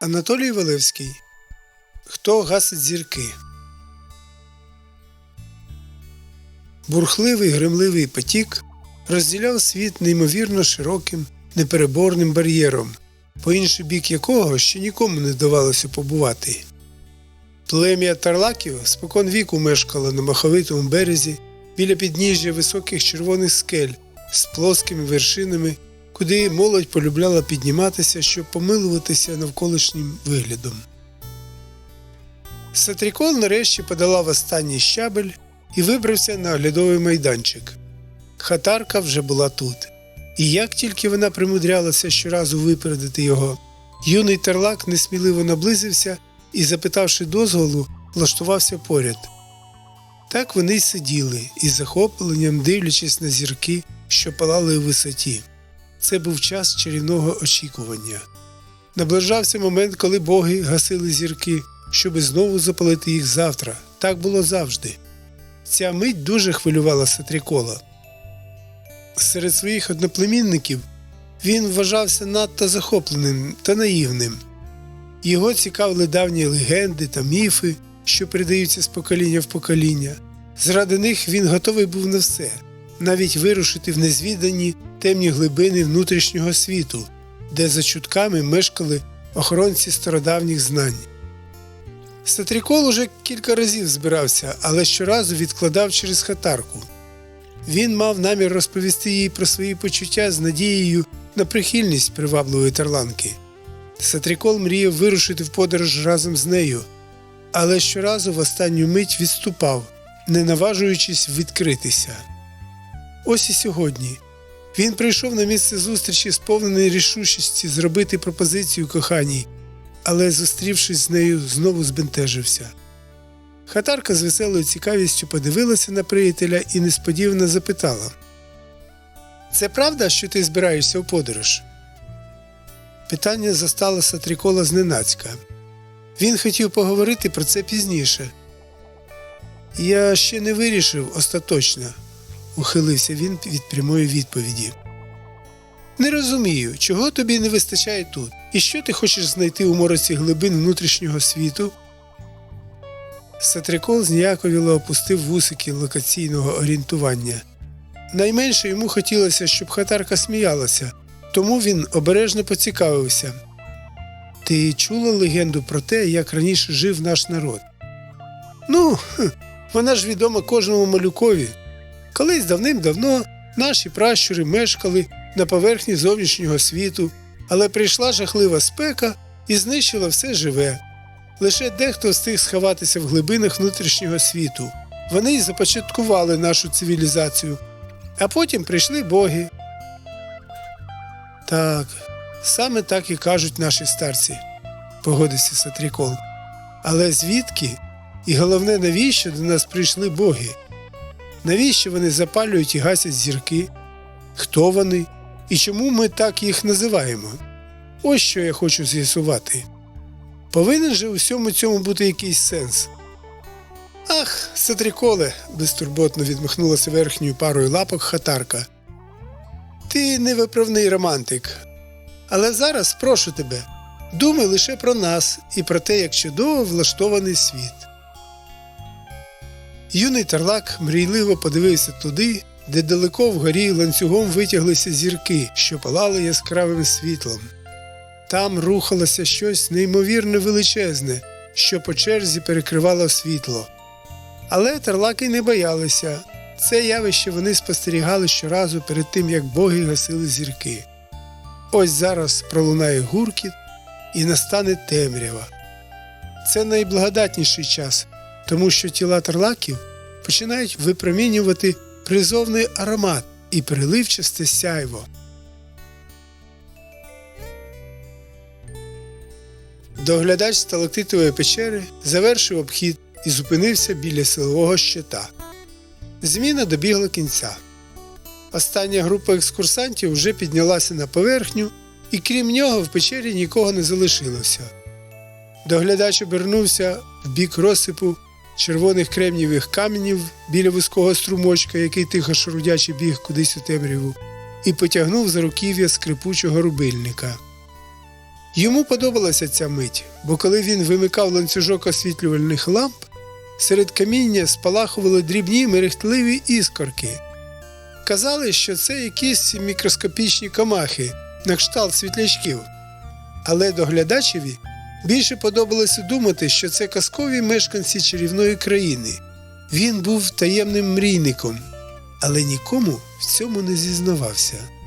Анатолій Валевський. Хто гасить зірки? Бурхливий гремливий потік розділяв світ неймовірно широким, непереборним бар'єром, по інший бік якого ще нікому не давалося побувати. Плем'я тарлаків спокон віку мешкало на маховитому березі біля підніжжя високих червоних скель з плоскими вершинами, куди молодь полюбляла підніматися, щоб помилуватися навколишнім виглядом. Сатрікол нарешті подолав останній щабель і вибрався на оглядовий майданчик. Хатарка вже була тут. І як тільки вона примудрялася щоразу випередити його, юний терлак несміливо наблизився і, запитавши дозволу, влаштувався поряд. Так вони й сиділи із захопленням дивлячись на зірки, що палали у висоті. Це був час чарівного очікування. Наближався момент, коли боги гасили зірки, щоби знову запалити їх завтра. Так було завжди. Ця мить дуже хвилювала Сатрікола. Серед своїх одноплемінників він вважався надто захопленим та наївним. Його цікавили давні легенди та міфи, що передаються з покоління в покоління. Заради них він готовий був на все, навіть вирушити в незвідані темні глибини внутрішнього світу, де за чутками мешкали охоронці стародавніх знань. Сатрікол уже кілька разів збирався, але щоразу відкладав через хатарку. Він мав намір розповісти їй про свої почуття з надією на прихильність привабливої тарланки. Сатрікол мріяв вирушити в подорож разом з нею, але щоразу в останню мить відступав, не наважуючись відкритися. Ось і сьогодні він прийшов на місце зустрічі, сповнений рішучості зробити пропозицію коханій, але, зустрівшись з нею, знову збентежився. Хатарка з веселою цікавістю подивилася на приятеля і несподівано запитала: Це правда, що ти збираєшся у подорож? Питання застало Сатрікола зненацька. Він хотів поговорити про це пізніше. Я ще не вирішив остаточно, ухилився він від прямої відповіді. Не розумію, чого тобі не вистачає тут, і що ти хочеш знайти у мороці глибин внутрішнього світу. Сатрикол зніяковіло опустив вусики локаційного орієнтування. Найменше йому хотілося, щоб хатарка сміялася, тому він обережно поцікавився. Ти чула легенду про те, як раніше жив наш народ? Ну, вона ж відома кожному малюкові. Колись давним-давно наші пращури мешкали на поверхні зовнішнього світу, але прийшла жахлива спека і знищила все живе. Лише дехто встиг сховатися в глибинах внутрішнього світу. Вони й започаткували нашу цивілізацію, а потім прийшли боги. Так, саме так і кажуть наші старці, погодився Сатрікол. Але звідки? І головне, навіщо до нас прийшли боги? Навіщо вони запалюють і гасять зірки? Хто вони? І чому ми так їх називаємо? Ось що я хочу з'ясувати. Повинен же у всьому цьому бути якийсь сенс. Ах, Сатріколе, безтурботно відмахнулася верхньою парою лапок хатарка. Ти невиправний романтик. Але зараз прошу тебе, думай лише про нас і про те, як чудово влаштований світ. Юний тарлак мрійливо подивився туди, де далеко вгорі ланцюгом витяглися зірки, що палали яскравим світлом. Там рухалося щось неймовірно величезне, що по черзі перекривало світло. Але тарлаки не боялися. Це явище вони спостерігали щоразу перед тим, як боги гасили зірки. Ось зараз пролунає гуркіт і настане темрява. Це найблагодатніший час, тому що тіла тарлаків починають випромінювати призовний аромат і приливчасте сяйво. Доглядач сталактитової печери завершив обхід і зупинився біля силового щита. Зміна добігла кінця. Остання група екскурсантів вже піднялася на поверхню, і крім нього в печері нікого не залишилося. Доглядач обернувся в бік розсипу червоних кремнівих каменів біля вузького струмочка, який тихо шарудячи біг кудись у темряву, і потягнув за руків'я скрипучого рубильника. Йому подобалася ця мить, бо коли він вимикав ланцюжок освітлювальних ламп, серед каміння спалахували дрібні мерехтливі іскорки. Казали, що це якісь мікроскопічні комахи на кшталт світлячків. Але доглядачеві більше подобалося думати, що це казкові мешканці чарівної країни. Він був таємним мрійником, але нікому в цьому не зізнавався.